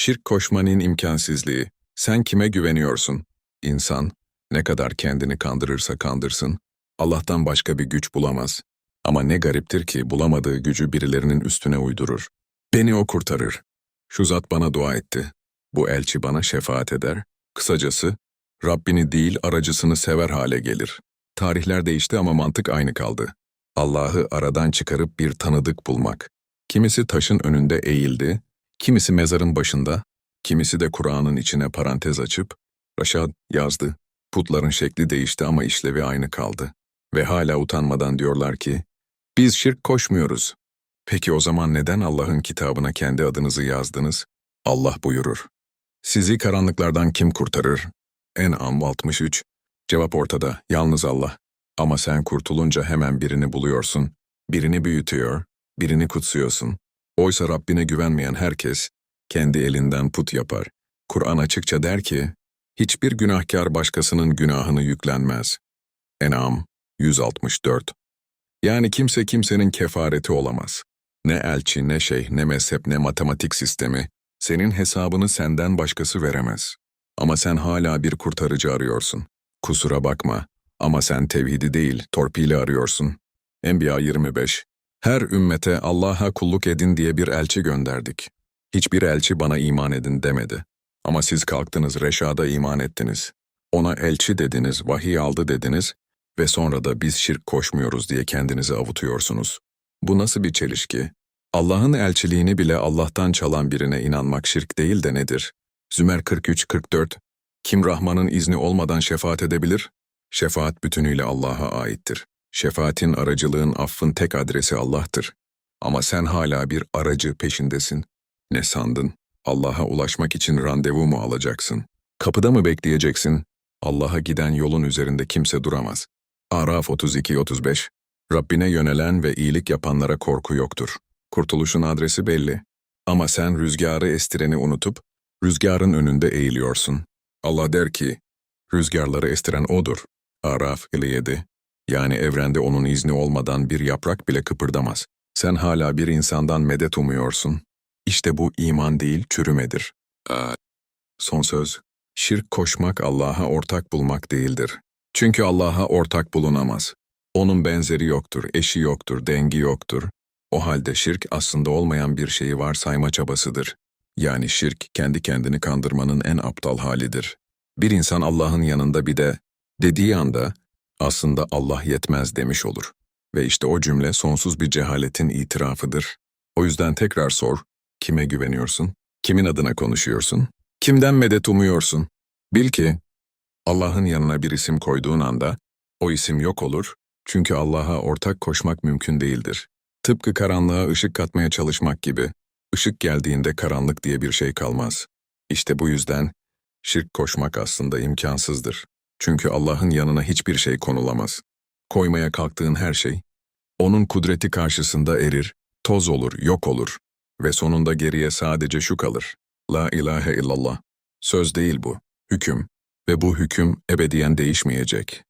Şirk koşmanın imkansızlığı. Sen kime güveniyorsun? İnsan, ne kadar kendini kandırırsa kandırsın, Allah'tan başka bir güç bulamaz. Ama ne gariptir ki bulamadığı gücü birilerinin üstüne uydurur. Beni o kurtarır. Şu zat bana dua etti. Bu elçi bana şefaat eder. Kısacası, Rabbini değil aracısını sever hale gelir. Tarihler değişti ama mantık aynı kaldı. Allah'ı aradan çıkarıp bir tanıdık bulmak. Kimisi taşın önünde eğildi, kimisi mezarın başında, kimisi de Kur'an'ın içine parantez açıp, Raşad yazdı. Putların şekli değişti ama işlevi aynı kaldı. Ve hala utanmadan diyorlar ki, biz şirk koşmuyoruz. Peki o zaman neden Allah'ın kitabına kendi adınızı yazdınız? Allah buyurur. Sizi karanlıklardan kim kurtarır? En'am 63. Cevap ortada, yalnız Allah. Ama sen kurtulunca hemen birini buluyorsun, birini büyütüyor, birini kutsuyorsun. Oysa Rabbine güvenmeyen herkes, kendi elinden put yapar. Kur'an açıkça der ki, hiçbir günahkar başkasının günahını yüklenmez. En'am 164. Yani kimse kimsenin kefareti olamaz. Ne elçi, ne şeyh, ne mezhep, ne matematik sistemi, senin hesabını senden başkası veremez. Ama sen hala bir kurtarıcı arıyorsun. Kusura bakma ama sen tevhidi değil, torpili arıyorsun. Enbiya 25 Her ümmete Allah'a kulluk edin diye bir elçi gönderdik. Hiçbir elçi bana iman edin demedi. Ama siz kalktınız Reşad'a iman ettiniz. Ona elçi dediniz, vahiy aldı dediniz ve sonra da biz şirk koşmuyoruz diye kendinizi avutuyorsunuz. Bu nasıl bir çelişki? Allah'ın elçiliğini bile Allah'tan çalan birine inanmak şirk değil de nedir? Zümer 43-44 Kim Rahman'ın izni olmadan şefaat edebilir? Şefaat bütünüyle Allah'a aittir. Şefaatin, aracılığın, affın tek adresi Allah'tır. Ama sen hala bir aracı peşindesin. Ne sandın? Allah'a ulaşmak için randevu mu alacaksın? Kapıda mı bekleyeceksin? Allah'a giden yolun üzerinde kimse duramaz. Araf 32-35 Rabbine yönelen ve iyilik yapanlara korku yoktur. Kurtuluşun adresi belli. Ama sen rüzgarı estireni unutup, rüzgarın önünde eğiliyorsun. Allah der ki, rüzgarları estiren O'dur. Araf 57 Yani evrende O'nun izni olmadan bir yaprak bile kıpırdamaz. Sen hala bir insandan medet umuyorsun. İşte bu iman değil, çürümedir. Aa, son söz. Şirk koşmak Allah'a ortak bulmak değildir. Çünkü Allah'a ortak bulunamaz. Onun benzeri yoktur, eşi yoktur, dengi yoktur. O halde şirk aslında olmayan bir şeyi varsayma çabasıdır. Yani şirk kendi kendini kandırmanın en aptal halidir. Bir insan Allah'ın yanında bir de dediği anda aslında Allah yetmez demiş olur. Ve işte o cümle sonsuz bir cehaletin itirafıdır. O yüzden tekrar sor, kime güveniyorsun? Kimin adına konuşuyorsun? Kimden medet umuyorsun? Bil ki Allah'ın yanına bir isim koyduğun anda o isim yok olur çünkü Allah'a ortak koşmak mümkün değildir. Tıpkı karanlığa ışık katmaya çalışmak gibi, ışık geldiğinde karanlık diye bir şey kalmaz. İşte bu yüzden şirk koşmak aslında imkansızdır. Çünkü Allah'ın yanına hiçbir şey konulamaz. Koymaya kalktığın her şey, onun kudreti karşısında erir, toz olur, yok olur ve sonunda geriye sadece şu kalır. La ilahe illallah. Söz değil bu, hüküm ve bu hüküm ebediyen değişmeyecek.